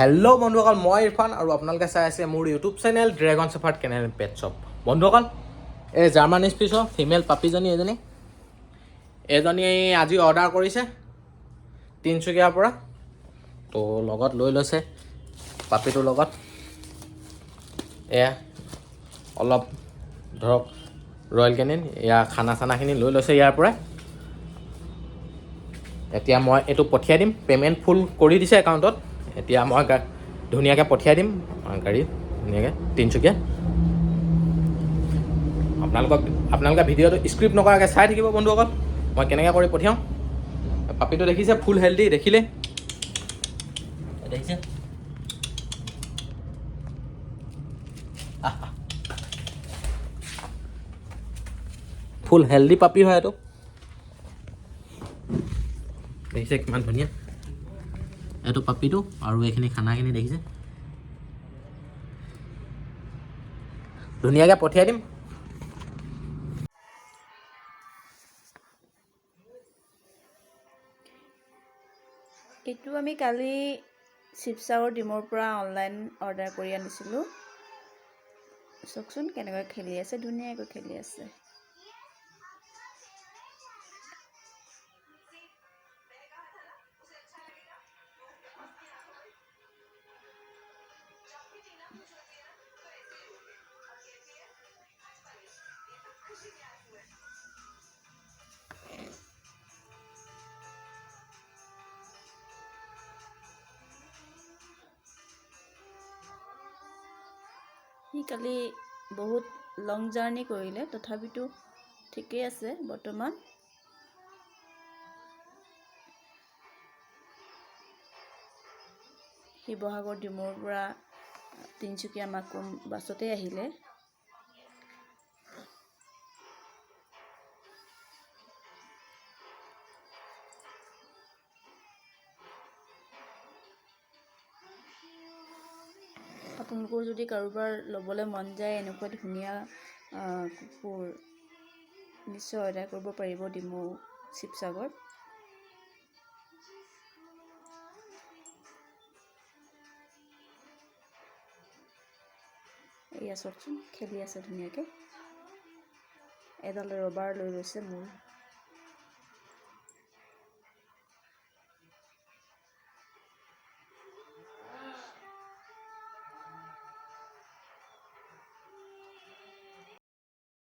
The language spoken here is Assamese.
হেল্ল' বন্ধুসকল মই ইৰফান আৰু আপোনালোকে চাই আছে মোৰ YouTube channel dragon shepherd kennel pet shop বন্ধুসকল এই জাৰ্মান স্পিচৰ ফিমেল পাপিজনী এজনী। এজনী আজি অৰ্ডাৰ কৰিছে তিনিচুকীয়াৰ পৰা। তো লগত লৈ লৈছে পাপিটোৰ লগত। এয়া অলপ ধৰক ৰয়েল কেনিন এয়া খানা চানাখিনি লৈ লৈছে ইয়াৰ পৰাই। এতিয়া মই এইটো পঠিয়াই দিম পে'মেণ্ট ফুল কৰি দিছে একাউণ্টত এতিয়া মই গা ধুনীয়াকৈ পঠিয়াই দিম আমাৰ গাড়ী ধুনীয়াকৈ তিনিচুকীয়া। আপোনালোকক আপোনালোকে ভিডিঅ'টো স্ক্ৰিপ্ট নকৰাকৈ চাই থাকিব বন্ধুসকল। মই কেনেকৈ কৰি পঠিয়াওঁ? পাপিটো দেখিছে ফুল হেল্ডি দেখিলে দেখিছে। ফুল হেল্ডি পাপি হয় এইটো। দেখিছে কিমান ধুনীয়া। এইটো পাপিটো আৰু এইখিনি খানাখিনি দেখিছে। ধুনীয়াকৈ পঠিয়াই দিম। এইটো আমি কালি শিৱসাগৰ ডিমৰ পৰা অনলাইন অৰ্ডাৰ কৰি আনিছিলোঁ। চাওকচোন কেনেকৈ খেলি আছে ধুনীয়াকৈ খেলি আছে। সি কালি বহুত লং জাৰ্ণি কৰিলে তথাপিতো ঠিকেই আছে বৰ্তমান। শিৱসাগৰ ডিমৌৰ পৰা তিনিচুকীয়া মাকুম বাছতেই আহিলে। আপোনালোকৰ যদি কাৰোবাৰ ল'বলৈ মন যায় এনেকুৱা ধুনীয়া কুকুৰ নিশ্চয় অৰ্ডাৰ কৰিব পাৰিব ডিমৌ শিৱসাগৰ। এয়া চাওকচোন খেলি আছে ধুনীয়াকৈ এডাল ৰবাৰ লৈ গৈছে মোৰ